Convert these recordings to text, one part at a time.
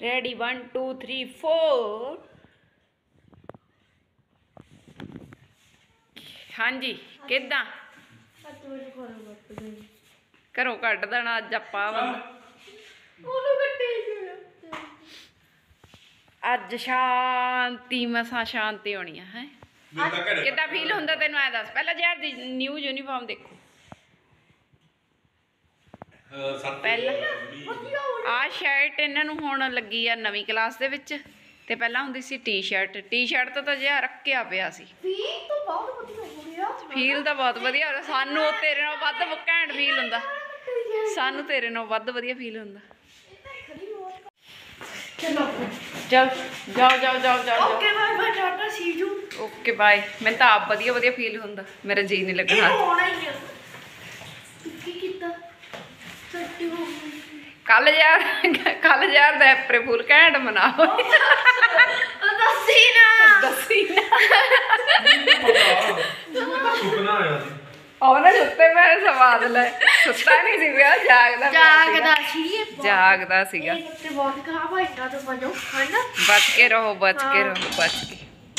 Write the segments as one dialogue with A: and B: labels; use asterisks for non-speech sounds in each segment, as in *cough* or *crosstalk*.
A: Ready 1 2 3 4 ਹਾਂਜੀ ਕਿੱਦਾਂ? ਘਰੋਂ ਕੱਢ ਦੇਣਾ ਅੱਜ ਆਪਾਂ ਬੰਦਾ ਅੱਜ ਸ਼ਾਂਤੀ ਮਸਾ ਸ਼ਾਂਤੀ ਹੋਣੀ ਆ ਹੈ?
B: ਘਰੇ
A: ਕਿੱਦਾਂ ਫੀਲ ਹੁੰਦਾ ਤੈਨੂੰ? ਐ ਦੱਸ ਪਹਿਲਾਂ ਯਾਰ ਦੀ ਨਿਊ ਯੂਨੀਫਾਰਮ ਦੇਖੋ।
B: ਸੱਤ
A: ਪਹਿਲਾਂ? ਆ ਸ਼ਰਟ ਇਹਨਾਂ ਨੂੰ ਹੁਣ ਲੱਗੀ ਆ ਨਵੀਂ ਕਲਾਸ ਦੇ ਵਿੱਚ ਤੇ ਪਹਿਲਾਂ ਹੁੰਦੀ ਸੀ ਟੀ-ਸ਼ਰਟ ਟੀ-ਸ਼ਰਟ ਤੋਂ ਤਾਂ ਜਿਹਾ ਰੱਖਿਆ ਪਿਆ ਸੀ। ਫੀਲ ਤਾਂ ਬਹੁਤ ਵਧੀਆ ਹੋ ਰਿਹਾ ਸਾਨੂੰ ਤੇਰੇ ਨਾਲ ਵੱਧ ਘੈਂਟ ਫੀਲ ਹੁੰਦਾ। ਸਾਨੂੰ ਤੇਰੇ ਨਾਲ ਵੱਧ ਵਧੀਆ ਫੀਲ ਹੁੰਦਾ।
C: ਚਲੋ।
A: ਜਾਓ ਜਾਓ ਜਾਓ ਜਾਓ
C: okay bye bye tata see you
A: okay bye ਮੈਨੂੰ ਤਾਂ ਆਪ ਵਧੀਆ ਵਧੀਆ ਫੀਲ ਹੁੰਦਾ। ਮੇਰਾ ਜੀ ਨਹੀਂ ਲੱਗਣਾ।
C: ਹੋਣਾ ਹੀ ਆ ਕੀ ਕੀਤਾ ਸੱਟੀ ਹੋ ਗਈ
A: ਕੱਲ ਯਾਰ ਕੱਲ ਯਾਰ ਦਾ ਐਪਰੇ ਫੁੱਲ ਘੈਂਟ ਮਨਾਓ।
C: ਉਹ ਦੱਸੀ ਨਾ।
A: ਦੱਸੀ ਨਾ।
B: ਸੁਪਨਾ ਆਇਆ ਸੀ।
A: ਉਹਨੇ ਸੁੱਤੇ ਮੈਂ ਸਵਾਦ ਲੈ। ਸੁੱਤਾ ਨਹੀਂ ਸੀ ਵਿਆਹ ਜਾਗਦਾ ਪਿਆ
C: ਜਾਗਦਾ ਸੀ ਇਹ
A: ਸੀਗਾ। ਜਾਗਦਾ ਸੀਗਾ।
C: ਇਹ ਤੇ ਬਹੁਤ ਖਰਾਬ ਆ ਇੰਨਾ ਤਾਂ ਵਜੋ ਹਨਾ?
A: ਬਚ ਕੇ ਰਹੋ ਬਚ ਕੇ ਰਹੋ ਬਚ ਕੇ।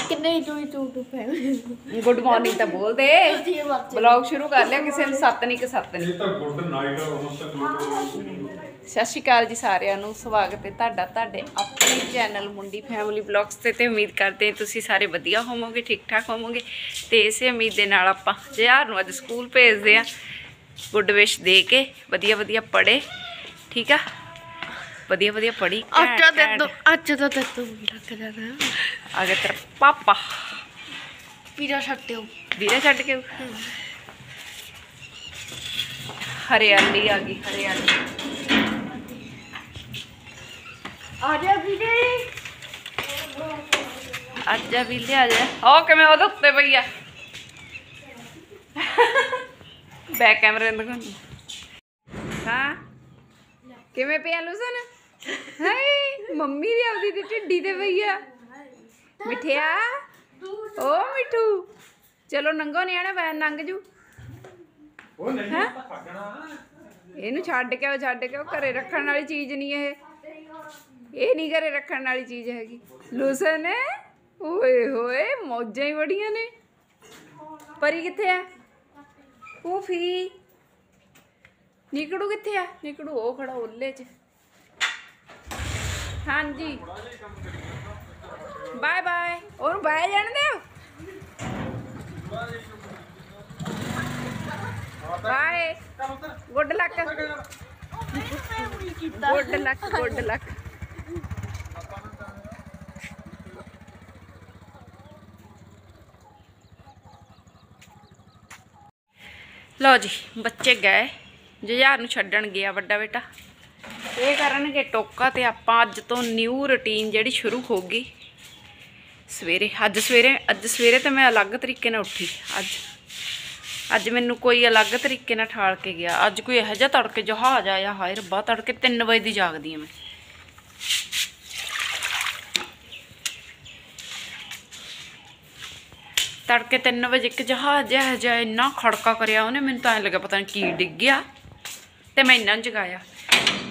C: ਕਿੰਨੇ two two two family
A: good morning ਤਾਂ ਬੋਲ ਦੇ।
C: ਜੀ ਬਾਤ
A: ਬਲੌਗ ਸ਼ੁਰੂ ਕਰ ਲਿਆ ਕਿਸੇ ਨੂੰ ਸੱਤ ਨਹੀਂ ਕਿ ਸੱਤ ਨਹੀਂ
B: ਇਹ ਤਾਂ ਗੁੱਡ ਨਾਈਟ ਹੁਣ ਤੱਕ
A: ਸਤਿ ਸ਼੍ਰੀ ਅਕਾਲ ਜੀ ਸਾਰਿਆਂ ਨੂੰ ਸਵਾਗਤ ਹੈ ਤੁਹਾਡਾ ਤੁਹਾਡੇ ਆਪਣੇ ਚੈਨਲ ਮੁੰਡੀ ਫੈਮਿਲੀ ਬਲੌਗਸ ਤੇ ਤੇ ਉਮੀਦ ਕਰਦੇ ਹਾਂ ਤੁਸੀਂ ਸਾਰੇ ਵਧੀਆ ਹੋਵੋਗੇ ਠੀਕ ਠਾਕ ਹੋਵੋਗੇ। ਤੇ ਇਸੇ ਉਮੀਦ ਦੇ ਨਾਲ ਆਪਾਂ ਜਿਆਰ ਨੂੰ ਅੱਜ ਸਕੂਲ ਭੇਜਦੇ ਆ ਗੁੱਡ ਵਿਸ਼ ਦੇ ਕੇ ਵਧੀਆ ਵਧੀਆ ਪੜੇ ਠੀਕ ਆ? ਵਧੀਆ ਵਧੀਆ ਪੜੀ
C: ਅੱਛਾ ਤੇ ਤੂੰ ਅੱਛਾ ਤਾਂ ਤੇ ਤੂੰ ਲੱਗਦਾ ਨਾ
A: ਆ ਗਿਆ ਤੇਰਾ ਪਾਪਾ।
C: ਪੀਰਾ ਛੱਟਿਓ
A: ਵੀਰੇ ਛੱਡ ਕੇ ਹਰਿਆਲੀ ਆ ਗਈ ਹਰਿਆਲੀ
C: ਆ ਜਾ ਵੀਰੇ
A: ਅੱਜ ਆ ਵੀ ਲਿਆ ਜਾ। ਉਹ ਕਿਵੇਂ ਉਹਦੇ ਉੱਤੇ ਪਈ ਆ? ਬੈਕ ਕੈਮਰੇ ਨੂੰ ਹਾਂ। ਕਿਵੇਂ ਪਿਆ ਲੂਸਨ? ਹਾਏ ਮੰਮੀ ਦੀ ਆਪਦੀ ਦੀ ਢਿੱਡੀ ਤੇ ਪਈ ਆ। ਮਿੱਠਿਆ? ਓ ਮਿੱਠੂ ਚਲੋ ਨੰਗੋ ਨਿਆਣੇ ਵੈਨ ਨੰਗ ਜੂ।
B: ਉਹ ਨਹੀਂ
A: ਇਹਨੂੰ ਛੱਡ ਕੇ ਆਓ ਛੱਡ ਕੇ ਆਓ ਘਰੇ ਰੱਖਣ ਵਾਲੀ ਚੀਜ਼ ਨਹੀਂ ਇਹ। ਇਹ ਨਹੀਂ ਘਰੇ ਰੱਖਣ ਵਾਲੀ ਚੀਜ਼ ਹੈਗੀ। ਲੂਸਨ। ਓਏ ਹੋਏ ਮੌਜਾਂ ਹੀ ਬੜੀਆਂ ਨੇ। ਪਰੀ ਕਿੱਥੇ ਆ? ਪੂਫੀ ਨਿਕੜੂ ਕਿੱਥੇ ਆ? ਨਿਕੜੂ ਉਹ ਖੜਾ ਓਲੇ 'ਚ। ਹਾਂਜੀ। Bye bye. ਉਹਨੂੰ ਬਾਏ ਜਾਣ ਦਿਓ bye. Good luck. Good luck good luck. ਲਓ ਜੀ, ਬੱਚੇ ਗਏ। ਜੁਝਾਰ ਨੂੰ ਛੱਡਣ ਗਿਆ ਵੱਡਾ ਬੇਟਾ। ਇਹ ਕਰਨਗੇ ਟੋਕਾ ਤੇ ਆਪਾਂ ਅੱਜ ਤੋਂ ਨਿਊ ਰੁਟੀਨ ਜਿਹੜੀ ਸ਼ੁਰੂ ਹੋ ਗਈ। ਸਵੇਰੇ, ਅੱਜ ਸਵੇਰੇ ਅੱਜ ਸਵੇਰੇ ਤੇ ਮੈਂ ਅਲੱਗ ਤਰੀਕੇ ਨਾਲ ਉੱਠੀ। ਅੱਜ ਅੱਜ ਮੈਨੂੰ ਕੋਈ ਅਲੱਗ ਤਰੀਕੇ ਨਾਲ ਠਾਲ ਕੇ ਗਿਆ। ਅੱਜ ਕੋਈ ਇਹੋ ਜਿਹਾ ਤੜਕੇ ਜਹਾਜ਼ ਆਇਆ, ਹਾਏ ਰੱਬਾ, ਤੜਕੇ 3 ਵਜੇ ਦੀ ਜਾਗਦੀ ਆ ਮੈਂ। ਤੜਕੇ 3 ਵਜੇ ਇੱਕ ਜਹਾਜ਼ ਜਿਹਾ ਜਿਹਾ ਇੰਨਾ ਖੜਕਾ ਕਰਿਆ ਉਹਨੇ, ਮੈਨੂੰ ਤਾਂ ਐਂ ਲੱਗਾ ਪਤਾ ਨਹੀਂ ਕੀ ਡਿੱਗ ਗਿਆ। ਤੇ ਮੈਂ ਇੰਨਾ ਜਗਾਇਆ।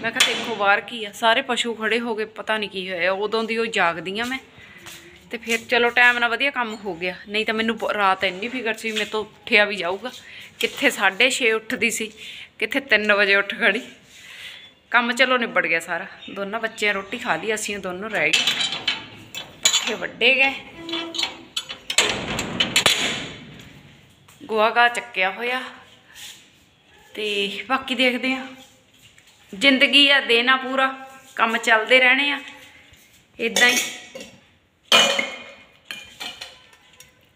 A: ਮੈਂ ਕਿਹਾ ਦੇਖੋ ਬਾਹਰ ਕੀ ਆ, ਸਾਰੇ ਪਸ਼ੂ ਖੜੇ ਹੋ ਗਏ, ਪਤਾ ਨਹੀਂ ਕੀ ਹੋਇਆ, ਉਦੋਂ ਦੀ ਉਹ ਜਾਗਦੀ ਆ ਮੈਂ। ਤੇ ਫਿਰ ਚਲੋ ਟਾਈਮ ਨਾਲ ਵਧੀਆ ਕੰਮ ਹੋ ਗਿਆ। ਨਹੀਂ ਤਾਂ ਮੈਨੂੰ ਰਾਤ ਇੰਨੀ ਫਿਕਰ ਸੀ, ਮੇਰੇ ਤੋਂ ਉੱਠਿਆ ਵੀ ਜਾਊਗਾ। ਕਿੱਥੇ 6:30 ਉੱਠਦੀ ਸੀ, ਕਿੱਥੇ 3 ਵਜੇ ਉੱਠ ਖੜੀ। ਕੰਮ ਚਲੋ ਨਿਬੜ ਗਿਆ ਸਾਰਾ। ਦੋਨਾਂ ਬੱਚਿਆਂ ਰੋਟੀ ਖਾ ਲਈ, ਅਸੀਂ ਦੋਨੋਂ ਰਹਿ ਗਏ। ਪੱਠੇ ਵੱਡੇ ਗਏ। ਗੋਆ ਗਾ ਚੱਕਿਆ ਹੋਇਆ। ਤੇ ਬਾਕੀ ਦੇਖਦੇ ਆ ਜ਼ਿੰਦਗੀ ਆ, ਦੇਣਾ ਪੂਰਾ। ਕੰਮ ਚੱਲਦੇ ਰਹਿਣੇ ਆ। ਇਦਾਂ ਹੀ।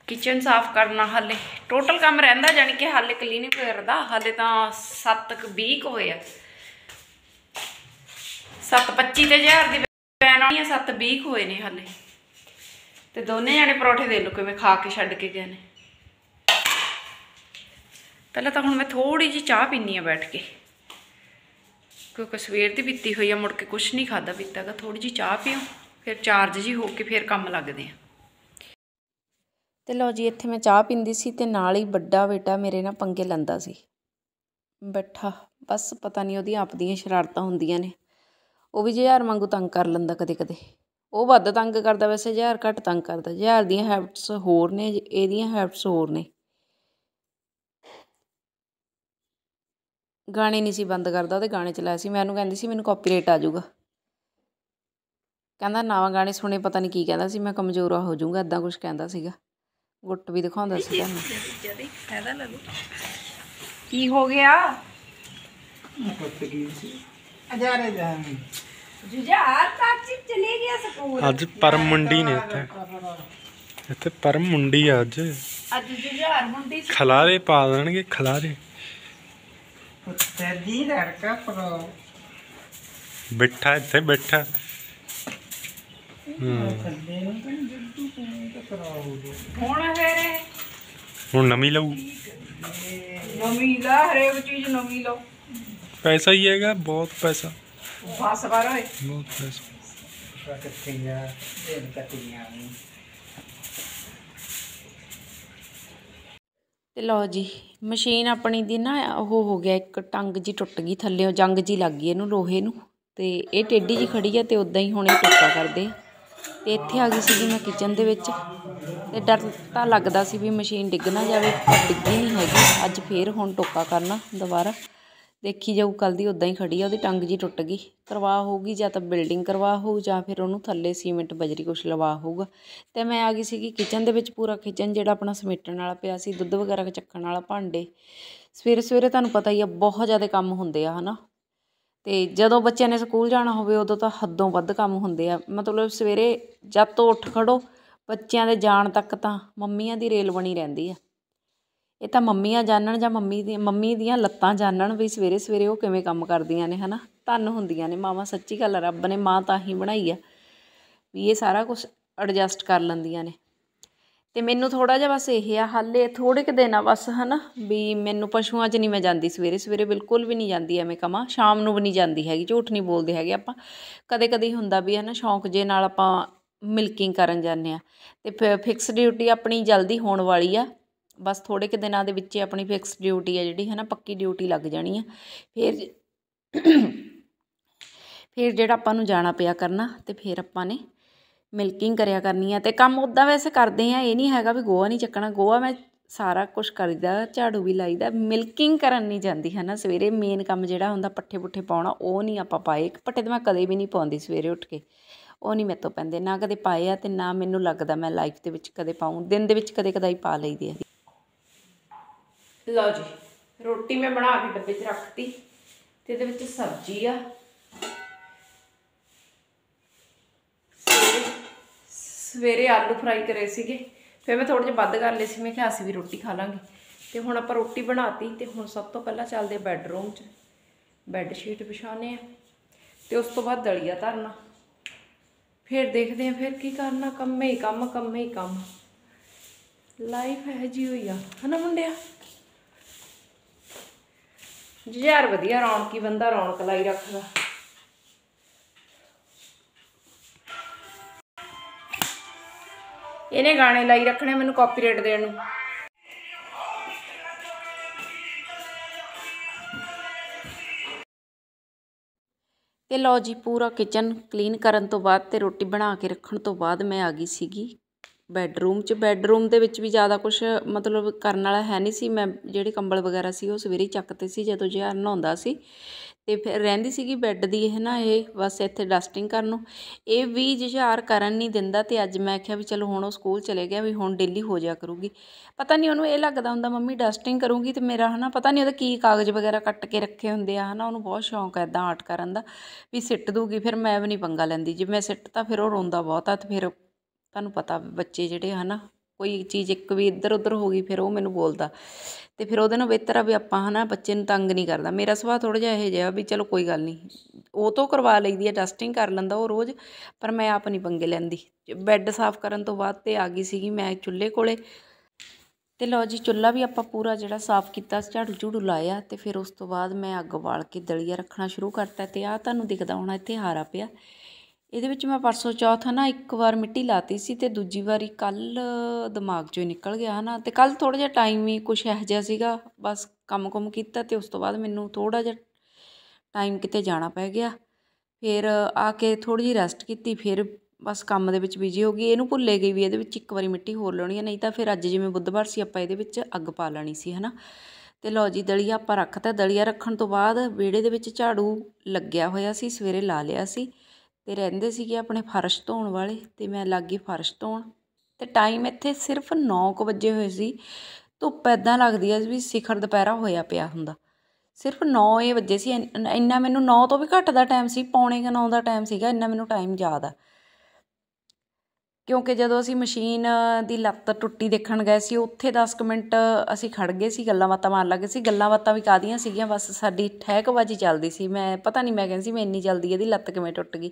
A: ਕਿਚਨ ਸਾਫ਼ ਕਰਨਾ ਹਾਲੇ। ਟੋਟਲ ਕੰਮ ਰਹਿੰਦਾ ਜਾਨੀ ਕਿ ਹਾਲੇ ਕਲੀਨਿਕ ਕਰਦਾ। ਹਾਲੇ ਤਾਂ 7 ਕੁ 20 ਕੁ ਹੋਏ ਆ। 7:25 ਤੇ ਹਜ਼ਾਰ ਦੀ ਵੈਨ ਆਉਣੀ ਆ 7:20 ਕੁ ਹੋਏ ਨੇ ਹਾਲੇ। ਤੇ ਦੋਨੇ ਜਾਣੇ ਪਰੌਠੇ ਦੇ ਲੋ ਕਿਵੇਂ ਖਾ ਕੇ ਛੱਡ ਕੇ ਗਏ ਨੇ। ਪਹਿਲਾਂ ਤਾਂ ਹੁਣ ਮੈਂ ਥੋੜੀ ਜਿਹੀ ਚਾਹ ਪੀਨੀ ਆ ਬੈਠ ਕੇ। ਕਿਉਂਕਿ ਸਵੇਰ ਦੀ ਪੀਤੀ ਹੋਈ ਆ, ਮੁੜ ਕੇ ਕੁਛ ਨਹੀਂ ਖਾਦਾ ਪੀਤਾਗਾ। ਥੋੜੀ ਜਿਹੀ ਚਾਹ ਪੀਓ, ਫਿਰ ਚਾਰਜ ਜੀ ਹੋ ਕੇ ਫਿਰ ਕੰਮ ਲੱਗਦੇ ਆ। ਤੇ ਲਓ ਜੀ, ਇੱਥੇ ਮੈਂ ਚਾਹ ਪੀਂਦੀ ਸੀ ਤੇ ਨਾਲ ਹੀ ਵੱਡਾ ਬੇਟਾ ਮੇਰੇ ਨਾਲ ਪੰਗੇ ਲੈਂਦਾ ਸੀ। ਬੈਠਾ, ਬਸ ਪਤਾ ਨਹੀਂ ਉਹਦੀਆਂ ਆਪਦੀਆਂ ਸ਼ਰਾਰਤਾਂ ਹੁੰਦੀਆਂ ਨੇ। ਉਹ ਵੀ ਜੁਝਾਰ ਵਾਂਗੂ ਤੰਗ ਕਰ ਲੈਂਦਾ ਕਦੇ ਕਦੇ। ਉਹ ਵੱਧ ਤੰਗ ਕਰਦਾ, ਵੈਸੇ ਜੁਝਾਰ ਘੱਟ ਤੰਗ ਕਰਦਾ। ਜੁਝਾਰ ਦੀਆਂ ਹੈਬਿਟਸ ਹੋਰ ਨੇ, ਇਹਦੀਆਂ ਹੈਬਿਟਸ ਹੋਰ ਨੇ। ਗਾਣੇ ਨਹੀਂ ਸੀ ਬੰਦ ਕਰਦਾ ਉਹਦੇ ਗਾਣੇ ਚਲਾਇਆ ਸੀ। ਮੈਂ ਉਹਨੂੰ ਕਹਿੰਦੀ ਸੀ ਮੈਨੂੰ ਕਾਪੀਰਾਈਟ ਆ ਜਾਊਗਾ। ਕਹਿੰਦਾ ਨਵਾਂ ਗਾਣੇ ਸੁਣੇ ਪਤਾ ਨਹੀਂ ਕੀ ਕਹਿੰਦਾ ਸੀ। ਮੈਂ ਕਮਜ਼ੋਰ ਹੋ ਜਾਊਂਗਾ। ਇਦਾਂ ਕੁਝ ਕਹਿੰਦਾ ਸੀਗਾ। ਗੁੱਟ ਵੀ ਦਿਖਾਉਂਦਾ ਸੀ ਤੁਹਾਨੂੰ
C: ਫਾਇਦਾ
A: ਕੀ ਹੋ ਗਿਆ?
D: ਅਜਾਰੇ ਜਾਣੀ
A: ਜੁਝਾਰ ਤੱਕ ਚਲੇ ਗਿਆ ਸਕੂਲ।
B: ਅੱਜ ਪਰਮ ਮੁੰਡੀ ਨੇ ਇੱਥੇ। ਇੱਥੇ ਪਰਮ ਮੁੰਡੀ ਆ ਅੱਜ।
A: ਅੱਜ ਜੁਝਾਰ ਮੁੰਡੀ
B: ਖਲਾਰੇ ਪਾ ਦੇਣਗੇ ਖਲਾਰੇ।
D: ਪੁੱਤਰ ਦੀ ਲੜਕਾ ਪਰੋ।
B: ਬੈਠਾ ਇੱਥੇ ਬੈਠਾ।
D: ਥੱਲੇ ਨੂੰ ਤਾਂ ਜੱਦੂ ਤੂੰ ਤਾਂ ਕਰਾਉਗੇ।
A: ਹੁਣ ਫੇਰ
B: ਹੁਣ ਨਵੀਂ ਲਊ।
A: ਨਵੀਂ ਲਾ ਹਰੇਕ ਚੀਜ਼ ਨਵੀਂ ਲਓ।
B: ਪੈਸਾ ਹੀ ਹੈਗਾ ਬਹੁਤ ਪੈਸਾ।
A: ਬਸ ਕਰ ਓਏ
B: ਬਹੁਤ ਪੈਸਾ।
D: ਕਿੱਥੇ ਆ ਦੇਣ ਕੱਟੀਆਂ ਨੂੰ।
A: ਅਤੇ ਲਓ ਜੀ, ਮਸ਼ੀਨ ਆਪਣੀ ਦੀ ਨਾ ਉਹ ਹੋ ਗਿਆ, ਇੱਕ ਟੰਗ ਜੀ ਟੁੱਟ ਗਈ ਥੱਲਿਓ ਜੰਗ ਜੀ ਲੱਗ ਗਈ ਇਹਨੂੰ, ਲੋਹੇ ਨੂੰ। ਅਤੇ ਇਹ ਟੇਢੀ ਜੀ ਖੜੀ ਆ ਅਤੇ ਉੱਦਾਂ ਹੀ ਹੁਣ ਇਹ ਟੁੱਟਾ ਕਰਦੇ ਅਤੇ ਇੱਥੇ ਆ ਗਈ ਸੀਗੀ ਮੈਂ ਕਿਚਨ ਦੇ ਵਿੱਚ। ਅਤੇ ਡਰ ਤਾਂ ਲੱਗਦਾ ਸੀ ਵੀ ਮਸ਼ੀਨ ਡਿੱਗ ਨਾ ਜਾਵੇ, ਪਰ ਡਿੱਗੀ ਨਹੀਂ ਹੈਗੀ। ਅੱਜ ਫੇਰ ਹੁਣ ਟੋਕਾ ਕਰਨਾ ਦੁਬਾਰਾ। ਦੇਖੀ ਜਾਊ ਕੱਲ ਦੀ ਉਦਾਂ ਹੀ ਖੜੀ ਆ, ਉਹਦੀ ਟੰਗ ਜੀ ਟੁੱਟ ਗਈ। ਕਰਵਾ ਹੋਊਗੀ, ਜਾਂ ਤਾਂ ਬਿਲਡਿੰਗ ਕਰਵਾ ਹੋਊ, ਜਾਂ ਫਿਰ ਉਹਨੂੰ ਥੱਲੇ ਸੀਮੈਂਟ ਬਜਰੀ ਕੁਛ ਲਵਾ ਹੋਊਗਾ। ਤੇ ਮੈਂ ਆ ਗਈ ਸੀਗੀ ਕਿਚਨ ਦੇ ਵਿੱਚ, ਪੂਰਾ ਕਿਚਨ ਜਿਹੜਾ ਆਪਣਾ ਸਮੇਟਣ ਵਾਲਾ ਪਿਆ ਸੀ, ਦੁੱਧ ਵਗੈਰਾ ਚੱਕਣ ਵਾਲਾ, ਭਾਂਡੇ। ਸਵੇਰੇ ਸਵੇਰੇ ਤੁਹਾਨੂੰ ਪਤਾ ਹੀ ਆ, ਬਹੁਤ ਜ਼ਿਆਦਾ ਕੰਮ ਹੁੰਦੇ ਆ, ਹਨਾ। ਤੇ ਜਦੋਂ ਬੱਚਿਆਂ ਨੇ ਸਕੂਲ ਜਾਣਾ ਹੋਵੇ, ਉਦੋਂ ਤਾਂ ਹੱਦੋਂ ਵੱਧ ਕੰਮ ਹੁੰਦੇ ਆ। ਮਤਲਬ ਸਵੇਰੇ ਜਦ ਤੋਂ ਉੱਠ ਖੜੋ, ਬੱਚਿਆਂ ਦੇ ਜਾਣ ਤੱਕ ਤਾਂ ਮੰਮੀਆਂ ਦੀ ਰੇਲ ਬਣੀ ਰਹਿੰਦੀ ਆ। ਇਹ ਤਾਂ ਮੰਮੀਆਂ ਜਾਣਨ ਜਾਂ ਮੰਮੀ ਦੀ ਮੰਮੀ ਦੀਆਂ ਲੱਤਾਂ ਜਾਣਨ ਵੀ ਸਵੇਰੇ ਸਵੇਰੇ ਉਹ ਕਿਵੇਂ ਕੰਮ ਕਰਦੀਆਂ ਨੇ ਹਨਾ? ਧੰਨ ਹੁੰਦੀਆਂ ਨੇ ਮਾਵਾਂ ਸੱਚੀ ਗੱਲ ਆ, ਰੱਬ ਨੇ ਮਾਂ ਤਾਂ ਹੀ ਬਣਾਈ ਆ ਵੀ ਇਹ ਸਾਰਾ ਕੁਝ ਐਡਜਸਟ ਕਰ ਲੈਂਦੀਆਂ ਨੇ। ਤੇ ਮੈਨੂੰ ਥੋੜਾ ਜਿਹਾ ਬਸ ਇਹ ਆ ਹਾਲੇ ਥੋੜੇ ਕੁ ਦਿਨ ਆ ਬਸ ਹਨਾ ਵੀ ਮੈਨੂੰ ਪਸ਼ੂਆਂ 'ਚ ਨਹੀਂ ਮੈਂ ਜਾਂਦੀ ਸਵੇਰੇ ਸਵੇਰੇ ਬਿਲਕੁਲ ਵੀ ਨਹੀਂ ਜਾਂਦੀ ਐਵੇਂ ਕਮਾ ਸ਼ਾਮ ਨੂੰ ਵੀ ਨਹੀਂ ਜਾਂਦੀ ਹੈਗੀ ਝੂਠ ਨਹੀਂ ਬੋਲਦੇ ਹੈਗੇ ਆਪਾਂ। ਕਦੇ ਕਦੇ ਹੁੰਦਾ ਵੀ ਹਨਾ ਸ਼ੌਂਕ ਜੇ ਨਾਲ ਆਪਾਂ ਮਿਲਕਿੰਗ ਕਰਨ ਜਾਂਦੇ ਆ ਤੇ ਫਿਕਸ ਡਿਊਟੀ ਆਪਣੀ ਜਲਦੀ ਹੋਣ ਵਾਲੀ ਆ ਬਸ ਥੋੜੇ ਕੁ ਦਿਨਾਂ ਦੇ ਵਿੱਚ ਆਪਣੀ ਫਿਕਸ ਡਿਊਟੀ ਆ ਜਿਹੜੀ ਹੈ ਨਾ ਪੱਕੀ ਡਿਊਟੀ ਲੱਗ ਜਾਣੀ ਆ। ਫਿਰ *coughs* ਫਿਰ ਜਿਹੜਾ ਆਪਾਂ ਨੂੰ ਜਾਣਾ ਪਿਆ ਕਰਨਾ, ਤੇ ਫਿਰ ਆਪਾਂ ਨੇ ਮਿਲਕਿੰਗ ਕਰਿਆ ਕਰਨੀ ਆ। ਤੇ ਕੰਮ ਉਦਾਂ ਵੈਸੇ ਕਰਦੇ ਆ, ਇਹ ਨਹੀਂ ਹੈਗਾ ਵੀ ਗੋਆ ਨਹੀਂ ਚੱਕਣਾ। ਗੋਆ ਮੈਂ ਸਾਰਾ ਕੁਝ ਕਰੀਦਾ, ਝਾੜੂ ਵੀ ਲਾਈਦਾ ਮਿਲਕਿੰਗ ਕਰਨ ਨਹੀਂ ਜਾਂਦੀ ਹੈ ਨਾ ਸਵੇਰੇ ਮੇਨ ਕੰਮ ਜਿਹੜਾ ਹੁੰਦਾ ਪੱਠੇ ਪੁੱਠੇ ਪਾਉਣਾ, ਉਹ ਨਹੀਂ ਆਪਾਂ ਪਾਏ। ਪੱਠੇ ਤਾਂ ਮੈਂ ਕਦੇ ਵੀ ਨਹੀਂ ਪਾਉਂਦੀ ਸਵੇਰੇ ਉੱਠ ਕੇ। ਉਹ ਨਹੀਂ ਮੇਰੇ ਤੋਂ ਪੈਂਦੇ। ਨਾ ਕਦੇ ਪਾਏ ਆ ਤੇ ਨਾ ਮੈਨੂੰ ਲੱਗਦਾ ਮੈਂ ਲਾਈਫ ਦੇ ਵਿੱਚ ਕਦੇ ਪਾਉਂ। ਦਿਨ ਦੇ ਵਿੱਚ ਕਦੇ ਕਦਾਈ ਪਾ ਲਈਦੇ ਆ। ਲਓ ਜੀ, ਰੋਟੀ ਮੈਂ ਬਣਾ ਕੇ ਡੱਬੇ 'ਚ ਰੱਖਤੀ ਤੇ ਇਹਦੇ ਵਿੱਚ ਸਬਜ਼ੀ ਆ। ਸਵੇਰੇ ਆਲੂ ਫਰਾਈ ਕਰੇ ਸੀਗੇ, ਫਿਰ ਮੈਂ ਥੋੜੇ ਜਿਹਾ ਵੱਧ ਕਰ ਲਏ ਸੀ, ਮੈਂ ਕਿਹਾ ਅਸੀਂ ਵੀ ਰੋਟੀ ਖਾ ਲਾਂਗੇ। ਤੇ ਹੁਣ ਆਪਾਂ ਰੋਟੀ ਬਣਾਤੀ ਤੇ ਹੁਣ ਸਭ ਤੋਂ ਪਹਿਲਾਂ ਚੱਲਦੇ ਬੈੱਡਰੂਮ 'ਚ, ਬੈੱਡ ਸ਼ੀਟ ਵਿਛਾਉਣੇ ਆ ਤੇ ਉਸ ਤੋਂ ਬਾਅਦ ਦਲੀਆ ਧਰਨਾ। ਫਿਰ ਦੇਖਦੇ ਆ ਫਿਰ ਕੀ ਕਰਨਾ, ਕੰਮ ਹੀ ਕੰਮ ਕੰਮ ਹੀ ਕੰਮ। ਲਾਈਫ ਹੈ ਜੀ ਹੋਈ ਆ। ਹਨਾ ਮੁੰਡਿਆ? ਜੁਝਾਰ ਵਧੀਆ ਰੌਣਕੀ ਬੰਦਾ, ਰੌਣਕ ਲਾਈ ਰੱਖਦਾ। ਇਹਨੇ ਗਾਣੇ ਲਾਈ ਰੱਖਣੇ ਮੈਨੂੰ ਕਾਪੀਰਾਈਟ ਦੇਣ ਨੂੰ। ਤੇ ਲਓ ਜੀ, ਪੂਰਾ ਕਿਚਨ ਕਲੀਨ ਕਰਨ ਤੋਂ ਬਾਅਦ ਤੇ ਰੋਟੀ ਬਣਾ ਕੇ ਰੱਖਣ ਤੋਂ ਬਾਅਦ ਮੈਂ ਆ ਗਈ ਸੀਗੀ। ਬੈੱਡਰੂਮ 'ਚ। ਬੈਡਰੂਮ ਦੇ ਵਿੱਚ ਵੀ ਜ਼ਿਆਦਾ ਕੁਝ ਮਤਲਬ ਕਰਨ ਵਾਲਾ ਹੈ ਨਹੀਂ ਸੀ। ਮੈਂ ਜਿਹੜੇ ਕੰਬਲ ਵਗੈਰਾ ਸੀ, ਉਹ ਸਵੇਰੇ ਚੱਕਤੇ ਸੀ ਜਦੋਂ ਜਿਹਾ ਨਹਾਉਂਦਾ ਸੀ। ਤੇ ਫਿਰ ਰਹਿੰਦੀ ਸੀਗੀ ਬੈੱਡ ਦੀ ਹੈ ਨਾ, ਇਹ ਬਸ ਇੱਥੇ ਡਸਟਿੰਗ ਕਰਨ ਨੂੰ। ਇਹ ਵੀ ਜੁਝਾਰ ਕਰਨ ਨਹੀਂ ਦਿੰਦਾ ਤੇ ਅੱਜ ਮੈਂ ਆਖਿਆ ਵੀ ਚਲੋ ਹੁਣ ਉਹ ਸਕੂਲ ਚਲੇ ਗਿਆ, ਵੀ ਹੁਣ ਡੇਲੀ ਹੋ ਜਾ ਕਰੂਗੀ। ਪਤਾ ਨਹੀਂ ਉਹਨੂੰ ਇਹ ਲੱਗਦਾ ਹੁੰਦਾ, ਮੰਮੀ ਡਸਟਿੰਗ ਕਰੂੰਗੀ ਤੇ ਮੇਰਾ ਹਨਾ, ਪਤਾ ਨਹੀਂ ਉਹਦਾ ਕੀ ਕਾਗਜ਼ ਵਗੈਰਾ ਕੱਟ ਕੇ ਰੱਖੇ ਹੁੰਦੇ ਆ ਹਨਾ, ਉਹਨੂੰ ਬਹੁਤ ਸ਼ੌਂਕ ਹੈ ਇਦਾਂ ਆਰਟ ਕਰਨ ਦਾ, ਵੀ ਸਿੱਟ ਦੂਗੀ, ਫਿਰ ਮੈਂ ਵੀ ਨਹੀਂ ਪੰਗਾ ਲੈਂਦੀ। ਜੇ ਮੈਂ ਸਿੱਟ ਤਾਂ ਫਿਰ ਉਹ ਰੋਂਦਾ ਬਹੁਤ ਆ ਤੇ ਫਿਰ ਤੁਹਾਨੂੰ ਪਤਾ ਬੱਚੇ ਜਿਹੜੇ ਹਨਾ, ਕੋਈ ਚੀਜ਼ ਇੱਕ ਵੀ ਇੱਧਰ ਉੱਧਰ ਹੋ ਗਈ, ਫਿਰ ਉਹ ਮੈਨੂੰ ਬੋਲਦਾ। ਤੇ ਫਿਰ ਉਹਦੇ ਨਾਲ ਬਿਹਤਰ ਆ ਵੀ ਆਪਾਂ ਹਨਾ ਬੱਚੇ ਨੂੰ ਤੰਗ ਨਹੀਂ ਕਰਦਾ। ਮੇਰਾ ਸੁਭਾਅ ਥੋੜਾ ਜਿਹਾ ਇਹ ਜਿਹਾ ਵੀ ਚਲੋ ਕੋਈ ਗੱਲ ਨਹੀਂ, ਉਹ ਤੋਂ ਕਰਵਾ ਲਈਦੀ ਹੈ ਡਸਟਿੰਗ ਕਰ ਲੈਂਦਾ ਉਹ ਰੋਜ਼, ਪਰ ਮੈਂ ਆਪ ਨਹੀਂ ਪੰਗੇ ਲੈਂਦੀ। ਬੈੱਡ ਸਾਫ਼ ਕਰਨ ਤੋਂ ਬਾਅਦ ਤੇ ਆ ਗਈ ਸੀਗੀ ਮੈਂ ਚੁੱਲ੍ਹੇ ਕੋਲੇ। ਤੇ ਲਓ ਜੀ, ਚੁੱਲ੍ਹਾ ਵੀ ਆਪਾਂ ਪੂਰਾ ਜਿਹੜਾ ਸਾਫ਼ ਕੀਤਾ, ਝਾੜੂ ਝੂੜੂ ਲਾਇਆ ਤੇ ਫਿਰ ਉਸ ਤੋਂ ਬਾਅਦ ਮੈਂ ਅੱਗ ਬਾਲ ਕੇ ਦਲੀਆ ਰੱਖਣਾ ਸ਼ੁਰੂ ਕਰਤਾ ਤੇ ਆ ਤੁਹਾਨੂੰ ਦਿਖਦਾ ਹੋਣਾ ਇੱਥੇ ਹਾਰਾ ਪਿਆ। ਇਹਦੇ ਵਿੱਚ ਮੈਂ ਪਰਸੋਂ ਚੌਥ ਹੈ ਨਾ ਇੱਕ ਵਾਰ ਮਿੱਟੀ ਲਾਤੀ ਸੀ ਅਤੇ ਦੂਜੀ ਵਾਰੀ ਕੱਲ ਦਿਮਾਗ 'ਚੋਂ ਹੀ ਨਿਕਲ ਗਿਆ ਹੈ ਨਾ ਅਤੇ ਕੱਲ ਥੋੜ੍ਹਾ ਜਿਹਾ ਟਾਈਮ ਹੀ ਕੁਛ ਇਹੋ ਜਿਹਾ ਸੀਗਾ, ਬਸ ਕੰਮ ਕੁਮ ਕੀਤਾ ਅਤੇ ਉਸ ਤੋਂ ਬਾਅਦ ਮੈਨੂੰ ਥੋੜ੍ਹਾ ਜਿਹਾ ਟਾਈਮ ਕਿਤੇ ਜਾਣਾ ਪੈ ਗਿਆ। ਫਿਰ ਆ ਕੇ ਥੋੜ੍ਹੀ ਜਿਹੀ ਰੈਸਟ ਕੀਤੀ, ਫਿਰ ਬਸ ਕੰਮ ਦੇ ਵਿੱਚ ਬਿਜ਼ੀ ਹੋ ਗਈ, ਇਹਨੂੰ ਭੁੱਲੇ ਗਈ ਵੀ ਇਹਦੇ ਵਿੱਚ ਇੱਕ ਵਾਰੀ ਮਿੱਟੀ ਹੋਰ ਲਾਉਣੀ ਹੈ ਨਹੀਂ ਤਾਂ ਫਿਰ ਅੱਜ ਜਿਵੇਂ ਬੁੱਧਵਾਰ ਸੀ ਆਪਾਂ ਇਹਦੇ ਵਿੱਚ ਅੱਗ ਪਾ ਲੈਣੀ ਸੀ ਹਨਾ। ਤੇ ਲਓ ਜੀ, ਦਲੀਆ ਆਪਾਂ ਰੱਖਤਾ, ਦਲੀਆ ਰੱਖਣ ਤੋਂ ਬਾਅਦ ਵਿਹੜੇ ਦੇ ਵਿੱਚ ਝਾੜੂ ਲੱਗਿਆ ਹੋਇਆ ਸੀ, ਸਵੇਰੇ ਲਾ ਲਿਆ ਸੀ। ਅਤੇ ਰਹਿੰਦੇ ਸੀਗੇ ਆਪਣੇ ਫਰਸ਼ ਧੋਣ ਵਾਲੇ ਅਤੇ ਮੈਂ ਲੱਗ ਗਈ ਫਰਸ਼ ਧੋਣ। ਅਤੇ ਟਾਈਮ ਇੱਥੇ ਸਿਰਫ ਨੌ ਕੁ ਵੱਜੇ ਹੋਏ ਸੀ। ਧੁੱਪ ਇੱਦਾਂ ਲੱਗਦੀ ਹੈ ਵੀ ਸਿਖਰ ਦੁਪਹਿਰਾ ਹੋਇਆ ਪਿਆ ਹੁੰਦਾ। ਸਿਰਫ ਨੌ ਏ ਵੱਜੇ ਸੀ। ਇੰਨ- ਇੰਨਾ ਮੈਨੂੰ ਨੌ ਤੋਂ ਵੀ ਘੱਟ ਦਾ ਟਾਈਮ ਸੀ, ਪੌਣੇ ਕੁ 9 ਦਾ ਟਾਈਮ ਸੀਗਾ। ਇੰਨਾ ਮੈਨੂੰ ਟਾਈਮ ਯਾਦ ਆ। ਕਿਉਂਕਿ ਜਦੋਂ ਅਸੀਂ ਮਸ਼ੀਨ ਦੀ ਲੱਤ ਟੁੱਟੀ ਦੇਖਣ ਗਏ ਸੀ, ਉੱਥੇ ਦਸ ਕੁ ਮਿੰਟ ਅਸੀਂ ਖੜ੍ਹ ਗਏ ਸੀ, ਗੱਲਾਂ ਬਾਤਾਂ ਮਾਰਨ ਲੱਗੇ ਸੀ। ਗੱਲਾਂ ਬਾਤਾਂ ਵੀ ਕਾਹਦੀਆਂ ਸੀਗੀਆਂ, ਬਸ ਸਾਡੀ ਠਹਿਕਬਾਜੀ ਚੱਲਦੀ ਸੀ। ਮੈਂ, ਪਤਾ ਨਹੀਂ, ਮੈਂ ਕਹਿੰਦੀ ਸੀ, ਮੈਂ ਇੰਨੀ ਜਲਦੀ ਇਹਦੀ ਲੱਤ ਕਿਵੇਂ ਟੁੱਟ ਗਈ?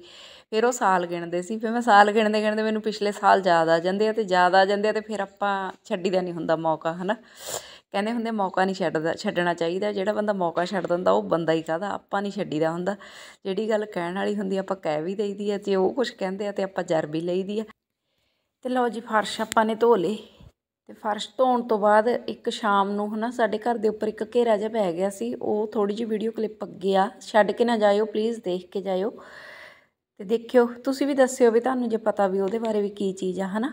A: ਫਿਰ ਉਹ ਸਾਲ ਗਿਣਦੇ ਸੀ। ਫਿਰ ਮੈਂ ਸਾਲ ਗਿਣਦੇ ਗਿਣਦੇ ਮੈਨੂੰ ਪਿਛਲੇ ਸਾਲ ਯਾਦ ਆ ਜਾਂਦੇ ਆ ਤੇ ਯਾਦ ਆ ਜਾਂਦੇ ਆ ਤੇ ਫਿਰ ਆਪਾਂ ਛੱਡੀਦਾ ਨਹੀਂ ਹੁੰਦਾ ਮੌਕਾ, ਹਨਾ? ਕਹਿੰਦੇ ਹੁੰਦੇ, ਮੌਕਾ ਨਹੀਂ ਛੱਡਦਾ, ਛੱਡਣਾ ਚਾਹੀਦਾ। ਜਿਹੜਾ ਬੰਦਾ ਮੌਕਾ ਛੱਡ ਦਿੰਦਾ ਉਹ ਬੰਦਾ ਹੀ ਕਾਹਦਾ? ਆਪਾਂ ਨਹੀਂ ਛੱਡੀਦਾ ਹੁੰਦਾ। ਜਿਹੜੀ ਗੱਲ ਕਹਿਣ ਵਾਲੀ ਹੁੰਦੀ ਆਪਾਂ ਕਹਿ ਵੀ ਦਈਦੀ ਹੈ ਤੇ ਉਹ ਕੁਝ ਕਹਿੰਦੇ ਆ ਤੇ ਆਪਾਂ ਜਰ ਵੀ ਲਈਦੀ ਆ। ਤੇ ਲਓ ਜੀ ਫਰਸ਼ ਆਪਾਂ ਨੇ ਧੋ ਲਏ। ਤੇ ਫਰਸ਼ ਧੋਣ ਤੋਂ ਬਾਅਦ ਇੱਕ ਸ਼ਾਮ ਨੂੰ ਹਨਾ, ਸਾਡੇ ਘਰ ਦੇ ਉੱਪਰ ਇੱਕ ਘੇਰਾ ਜਿਹਾ ਪੈ ਗਿਆ ਸੀ, ਉਹ ਥੋੜੀ ਜਿਹੀ ਵੀਡੀਓ ਕਲਿੱਪ ਅੱਗੇ ਆ। ਛੱਡ ਕੇ ਨਾ ਜਾਇਓ ਪਲੀਜ਼ ਦੇਖ ਕੇ ਜਾਇਓ। ਤੇ ਦੇਖਿਓ, ਤੁਸੀਂ ਵੀ ਦੱਸਿਓ ਵੀ ਤੁਹਾਨੂੰ ਜੇ ਪਤਾ ਵੀ ਉਹਦੇ ਬਾਰੇ ਵੀ ਕੀ ਚੀਜ਼ ਆ, ਹਨਾ?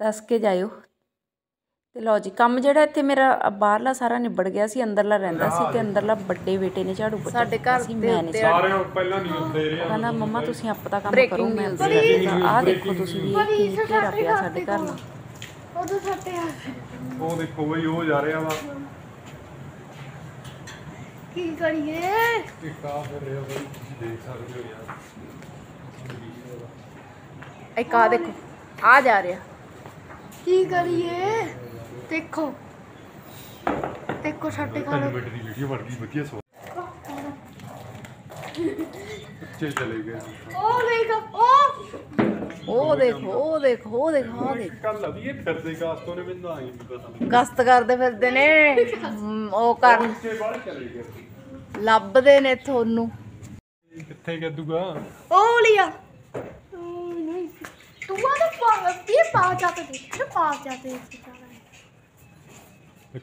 A: ਦੱਸ ਕੇ ਜਾਇਓ। ਤੇ ਲਓ ਜੀ ਕੰਮ ਜਿਹੜਾ ਇੱਥੇ ਮੇਰਾ ਬਾਹਰਲਾ ਸਾਰਾ ਨਿਬੜ ਗਿਆ ਸੀ ਅੰਦਰਲਾ ਰਹਿੰਦਾ ਸੀ ਤੇ ਅੰਦਰਲਾ ਵੱਡੇ ਬੇਟੇ ਨੇ ਝਾੜੂ ਪੋਚਾ ਸਾਡੇ ਘਰ ਸੀ ਮੈਂ ਨਹੀਂ
B: ਪਹਿਲਾਂ ਨਹੀਂ ਹੁੰਦੇ ਰਹੇ
A: ਕਹਿੰਦਾ ਮੰਮਾ ਤੁਸੀਂ ਆਪ ਦਾ ਕੰਮ ਕਰੋ ਮੈਂ ਆਹ ਦੇਖੋ ਤੁਸੀਂ ਵੀ ਇਹ ਕੀ ਘੇਰਾ ਪਿਆ ਸਾਡੇ ਘਰ ਨੂੰ।
C: ਉਦੋਂ ਸੱਟੇ ਆ
B: ਉਹ ਦੇਖੋ ਬਈ ਉਹ ਜਾ ਰਿਹਾ ਵਾ।
C: ਕੀ ਕਰੀਏ?
B: ਇੱਕ ਆ ਫਿਰ ਰਿਹਾ ਬਈ ਤੁਸੀਂ ਦੇਖ ਸਕਦੇ ਹੋ ਯਾਰ।
A: ਇੱਕ ਆ ਦੇਖੋ ਆ ਜਾ ਰਿਹਾ।
C: ਕੀ ਕਰੀਏ? ਦੇਖੋ। ਦੇਖੋ ਸਾਡੇ
B: ਤਿੰਨ ਮਿੰਟ ਦੀ ਵੀਡੀਓ ਬਣ ਗਈ ਵਧੀਆ ਸੋ। ਬੱਚੇ ਚਲੇ ਗਏ।
C: ਉਹ ਦੇਖ ਉਹ।
A: ਉਹ ਦੇਖੋ ਉਹ ਦੇਖੋ ਉਹ ਦੇਖੋ ਉਹ ਦੇਖੋ।
B: ਕੱਲ ਅਭੀ ਇਹ ਫਿਰਦੇ ਕਾਸਤੋਂ ਨੇ ਮੈਨੂੰ ਆਈ ਨਹੀਂ ਪਤਾ।
A: ਗਸਤ ਕਰਦੇ ਫਿਰਦੇ ਨੇ। ਹਮ, ਉਹ ਕਰਨ
B: ਬੱਚੇ ਬਾਹਰ ਚਲੇ ਗਏ।
A: ਲੱਭਦੇ ਨੇ ਤੁਹਾਨੂੰ।
B: ਕਿੱਥੇ ਗੱਦੂਗਾ?
C: ਉਹ ਲਿਆ। ਉਹ ਨਹੀਂ ਤੂੰ ਆ ਤਾਂ ਪਾ ਇਹ ਪਾ ਜਾਤੇ ਦੇਖ ਪਾ ਜਾਤੇ
B: ਇੱਕ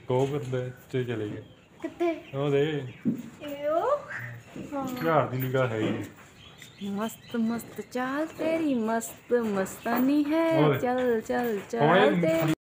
B: ਉਹ ਫਿਰਦੇ ਤੇ ਚਲੇ ਗਏ।
C: ਕਿੱਥੇ?
B: ਉਹ ਦੇ।
C: ਇਹ? ਉਹ ਹਾਂ
B: ਝਾੜ ਦੀ ਨਿਗਾਹ ਹੈ ਹੀ ਨਹੀਂ।
A: ਮਸਤ ਮਸਤ ਚਾਲ ਤੇਰੀ ਮਸਤ ਮਸਤਾਨੀ ਹੈ।
B: ਹੋਰ।
A: ਚਲ ਚਲ
B: ਹੁਣ
A: ਚਲ
B: ਇਹ
A: ਤੇ